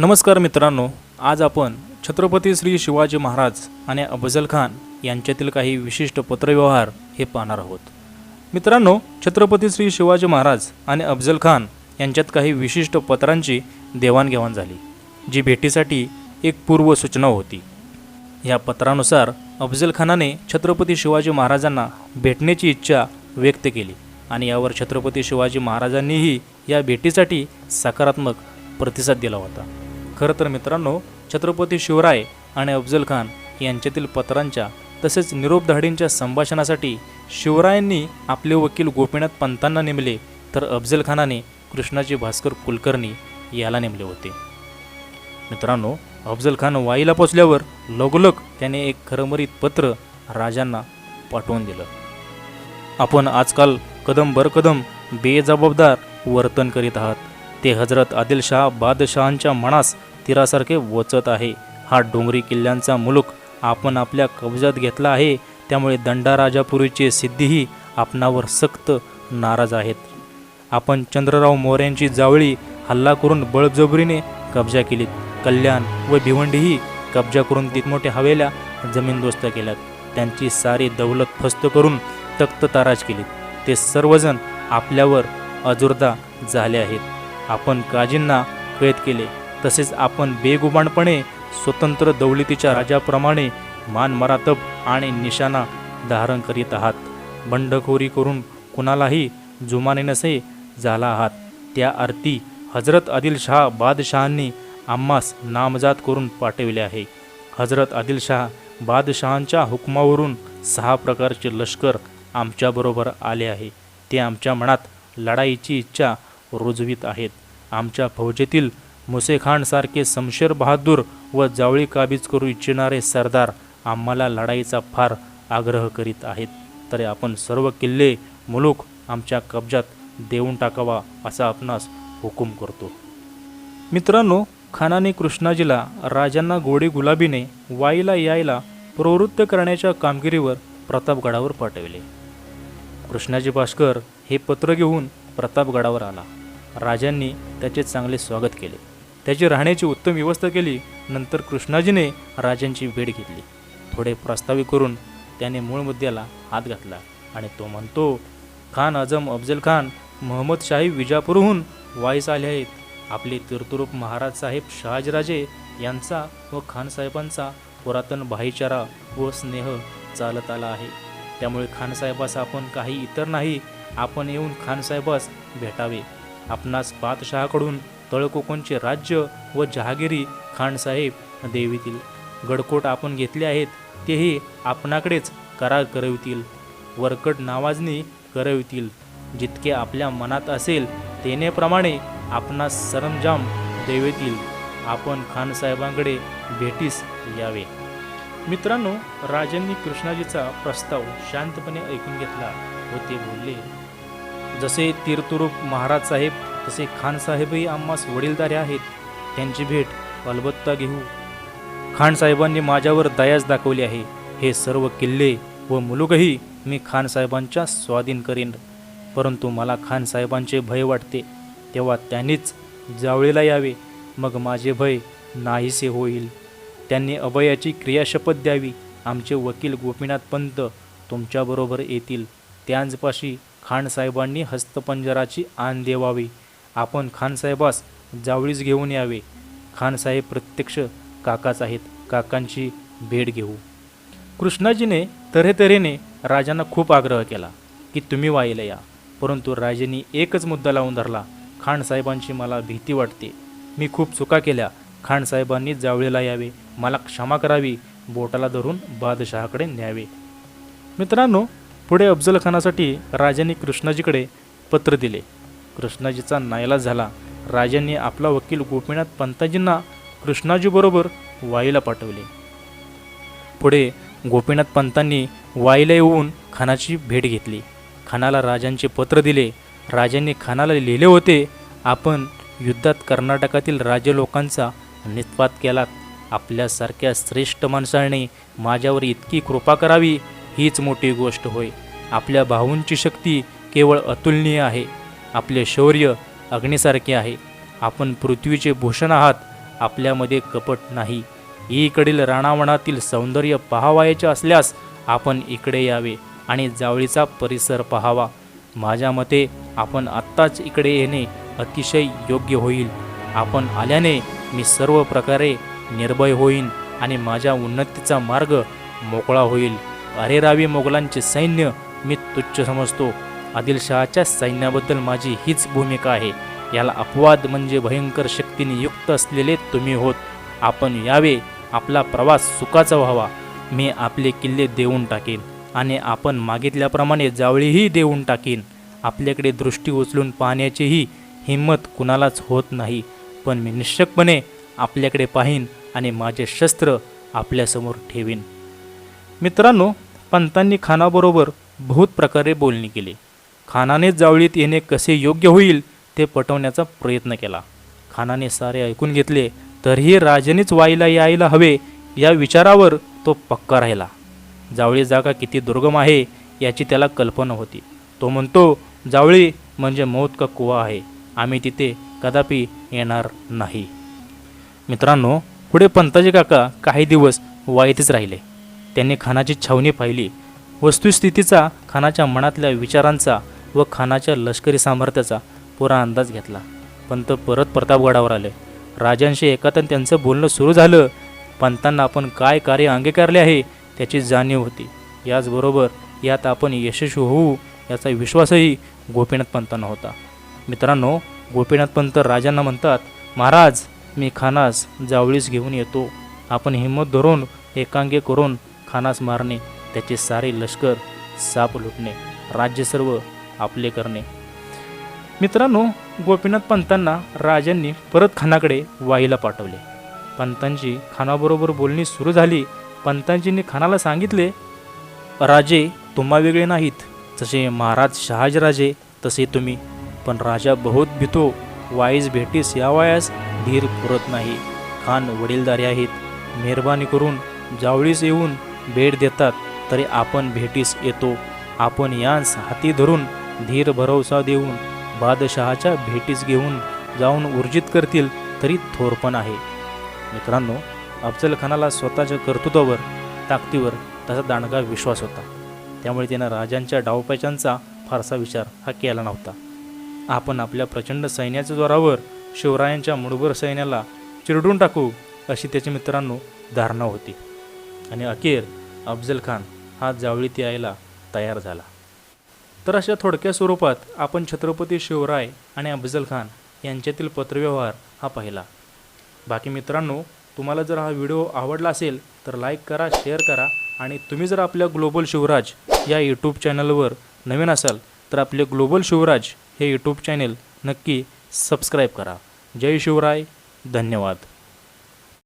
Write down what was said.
नमस्कार मित्रांनो आज आपण छत्रपती श्री शिवाजी महाराज आणि अफजल खान यांच्यातील काही विशिष्ट पत्रव्यवहार हे पाहणार आहोत. मित्रांनो छत्रपती श्री शिवाजी महाराज आणि अफजल खान यांच्यात काही विशिष्ट पत्रांची देवाणघेवाण झाली जी भेटीसाठी एक पूर्व सूचना होती. या पत्रानुसार अफजल खानाने छत्रपती शिवाजी महाराजांना भेटण्याची इच्छा व्यक्त केली आणि यावर छत्रपती शिवाजी महाराजांनीही या भेटीसाठी सकारात्मक प्रतिसाद दिला होता. खरं तर मित्रांनो छत्रपती शिवराय आणि अफजल खान यांच्यातील पत्रांच्या तसेच निरोप धाडींच्या संभाषणासाठी शिवरायांनी आपले वकील गोपीनाथ पंतांना नेमले तर अफजल खानाने कृष्णाजी भास्कर कुलकर्णी याला नेमले होते. मित्रांनो अफजल खान वाईला पोचल्यावर लगोलग त्याने एक खरमरीत पत्र राजांना पाठवून दिलं. आपण आजकाल कदम बरकदम बेजबाबदार वर्तन करीत आहात. ते हजरत आदिलशाह बादशहांच्या मनास तीरासारखे वचत आहे. हा डोंगरी किल्ल्यांचा मुलूक आपण आपल्या कब्जात घेतला आहे. त्यामुळे दंडाराजापुरीचे सिद्धीही आपणावर सक्त नाराज आहेत. आपण चंद्रराव मोऱ्यांची जावळी हल्ला करून बळजबरीने कब्जा केलीत. कल्याण व भिवंडीही कब्जा करून तितमोठ्या हवेल्या जमीनदोस्त केल्यात. त्यांची सारी दौलत फस्त करून तख्त ताराज केलीत. ते सर्वजण आपल्यावर अजुर्दा झाले आहेत. आपण काजींना कैद केले. तसेच आपण बेगुमानपणे स्वतंत्र दौलतीच्या राजाप्रमाणे मान मरातब आणि निशाणा धारण करीत आहात. बंडखोरी करून कुणालाही जुमाने नसे झाला आहात. त्या आरती हजरत आदिलशाह बादशहांनी आम्हास नामजात करून पाठविले आहे. हजरत आदिलशाह बादशहांच्या हुकमावरून सहा प्रकारचे लष्कर आमच्याबरोबर आले आहे. ते आमच्या मनात लढाईची इच्छा रुजवीत आहेत. आमच्या फौजेतील मुसेखानसारखे समशेर बहादूर व जावळी काबीज करू इच्छिणारे सरदार आम्हाला लढाईचा फार आग्रह करीत आहेत. तरी आपण सर्व किल्ले मुलूक आमच्या कब्जात देऊन टाकावा असा आपणास हुकूम करतो. मित्रांनो खानाने कृष्णाजीला राजांना गोडी गुलाबीने वाईला यायला प्रवृत्त करण्याच्या कामगिरीवर प्रतापगडावर पाठविले. कृष्णाजी भास्कर हे पत्र घेऊन प्रतापगडावर आला. राजांनी त्याचे चांगले स्वागत केले. त्याची राहण्याची उत्तम व्यवस्था केली नंतर कृष्णाजीने राजांची भेट घेतली. थोडे प्रस्तावित करून त्याने मूळ मुद्द्याला हात घातला आणि तो म्हणतो खान आझम अफजल खान महम्मदशाही विजापूरहून वाईस आले आहेत. आपले तीर्थरूप महाराज साहेब शहाजीराजे यांचा व खानसाहेबांचा पुरातन भाईचारा व स्नेह चालत आला आहे. त्यामुळे खानसाहेबास आपण काही इतर नाही आपण येऊन खानसाहेबास भेटावे. आपणास बादशहाकडून तळकोकणचे राज्य व जहागिरी खानसाहेब देवीतील. गडकोट आपण घेतले आहेत तेही आपणाकडेच करार करवितील. वरकट नावाजणी करवितील. जितके आपल्या मनात असेल तेनेप्रमाणे आपणास सरंजाम देवेतील. आपण खानसाहेबांकडे भेटीस यावे. मित्रांनो राजांनी कृष्णाजीचा प्रस्ताव शांतपणे ऐकून घेतला व ते बोलले जसे तीर्थरूप महाराज साहेब तसे खानसाहेबही आम्हास वडीलधारे आहेत. त्यांची भेट अलबत्ता घेऊ. खानसाहेबांनी माझ्यावर दयाच दाखवली आहे. हे सर्व किल्ले व मुलुकही मी खानसाहेबांच्या स्वाधीन करीन. परंतु मला खानसाहेबांचे भय वाटते. तेव्हा त्यांनीच जावळीला यावे. मग माझे भय नाहीसे होईल. त्यांनी अभयाची क्रियाशपथ द्यावी. आमचे वकील गोपीनाथ पंत तुमच्याबरोबर येतील. त्यांचपाशी खानसाहेबांनी हस्तपंजराची आण देवावी. आपण खानसाहेबास जावळीस घेऊन यावे. खानसाहेब प्रत्यक्ष काकाच आहेत. काकांची भेट घेऊ. कृष्णाजीने तऱ्हेतऱ्हेने राजांना खूप आग्रह केला की तुम्ही वाईला या. परंतु राजेंनी एकच मुद्दा लावून धरला. खानसाहेबांची मला भीती वाटते. मी खूप चुका केल्या. खानसाहेबांनी जावळीला यावे. मला क्षमा करावी. बोटाला धरून बादशहाकडे न्यावे. मित्रांनो पुढे अफजल खानासाठी राजांनी कृष्णाजीकडे पत्र दिले. कृष्णाजीचा नायलाज झाला. राजांनी आपला वकील गोपीनाथ पंताजींना कृष्णाजीबरोबर वाईला पाठवले. पुढे गोपीनाथ पंतांनी वाईला येऊन खानाची भेट घेतली. खानाला राजांचे पत्र दिले. राजांनी खानाला लिहिले होते आपण युद्धात कर्नाटकातील राजे लोकांचा निष्पात केलात. आपल्यासारख्या श्रेष्ठ माणसाने माझ्यावर इतकी कृपा करावी हीच मोठी गोष्ट होय. आपल्या भाऊंची शक्ती केवळ अतुलनीय आहे. आपले शौर्य अग्नीसारखे आहे. आपण पृथ्वीचे भूषण आहात आपल्यामध्ये कपट नाही. इकडील राणावणातील सौंदर्य पहावायचे असल्यास आपण इकडे यावे आणि जावळीचा परिसर पहावा. माझ्या मते आपण आत्ताच इकडे येणे अतिशय योग्य होईल. आपण आल्याने मी सर्व प्रकारे निर्भय होईन आणि माझ्या उन्नतीचा मार्ग मोकळा होईल. अरेरावी मोगलांचे सैन्य मी तुच्छ समजतो. आदिलशहाच्या सैन्याबद्दल माझी हीच भूमिका आहे. याला अपवाद म्हणजे भयंकर शक्तीने युक्त असलेले तुम्ही होत. आपण यावे आपला प्रवास सुखाचा व्हावा. मी आपले किल्ले देऊन टाकेन आणि आपण मागितल्याप्रमाणे जावळीही देऊन टाकेन. आपल्याकडे दृष्टी उचलून पाहण्याचीही हिंमत कुणालाच होत नाही. पण मी निश्चकपणे आपल्याकडे पाहीन आणि माझे शस्त्र आपल्यासमोर ठेवीन. मित्रांनो पंतांनी खानाबरोबर बहुत प्रकारे बोलणी केली. खानाने जावळीत येणे कसे योग्य होईल ते पटवण्याचा प्रयत्न केला. खानाने सारे ऐकून घेतले तरीही राजानेच वाईला यायला हवे या विचारावर तो पक्का राहिला. जावळी जागा किती दुर्गम आहे याची त्याला कल्पना होती. तो म्हणतो जावळी म्हणजे मौत का कुवा आहे? आम्ही तिथे कदापि येणार नाही. मित्रांनो पुढे पंताजी काका काही दिवस वाईतच राहिले. त्यांनी खानाची छावणी पाहिली. वस्तुस्थितीचा खानाच्या मनातल्या विचारांचा व खानाच्या लष्करी सामर्थ्याचा पुरा अंदाज घेतला. पंत परत प्रतापगडावर आले. राजांशी एकातन त्यांचं बोलणं सुरू झालं. पंतांना आपण काय कार्य अंगीकारले आहे त्याची जाणीव होती. याचबरोबर यात आपण यशस्वी होऊ याचा विश्वासही गोपीनाथ पंतांना होता. मित्रांनो गोपीनाथ पंत राजांना म्हणतात महाराज मी खानास जावळीस घेऊन येतो. आपण हिंमत धरून एकांगी करून खानास मारणे त्याचे सारे लष्कर साप लुटणे. राज्य सर्व आपले करणे. मित्रांनो गोपीनाथ पंतांना राजांनी परत खानाकडे वाईला पाठवले. पंतांची खानाबरोबर बोलणी सुरू झाली. पंतांजींनी खानाला सांगितले राजे तुम्हा वेगळे नाहीत. जसे महाराज शहाजराजे तसे तुम्ही. पण राजा बहुत भीतो वाईस भेटीस यावयास धीर पुरत नाही. खान वडीलधारी आहेत. मेहरबानी करून जावळीस येऊन भेट देतात. तरी आपण भेटीस येतो. आपण यांस हाती धरून धीर भरवसा देऊन बादशहाच्या भेटीस घेऊन जाऊन ऊर्जित करतील तरी थोरपण आहे. मित्रांनो अफजलखानाला स्वतःच्या कर्तृत्वावर ताकदीवर त्याचा दांडगा विश्वास होता. त्यामुळे त्यानं राजांच्या डावपॅचांचा फारसा विचार हा केला नव्हता. आपण आपल्या प्रचंड सैन्याच्या जोरावर शिवरायांच्या मुठभर सैन्याला चिरडून टाकू अशी त्याच्या मित्रांनो धारणा होती. आणि अखेर अफजल खान हा जावळीत यायला तयार झाला. तर अशा थोडक्या स्वरूपात आपण छत्रपती शिवराय आणि अफजल खान यांच्यातील पत्रव्यवहार हा पाहिला. बाकी मित्रांनो तुम्हाला जर हा व्हिडिओ आवडला असेल तर लाईक करा शेअर करा आणि तुम्ही जर आपल्या ग्लोबल शिवराज या यूट्यूब चॅनलवर नवीन असाल तर आपले ग्लोबल शिवराज हे यूट्यूब चॅनेल नक्की सबस्क्राईब करा. जय शिवराय धन्यवाद.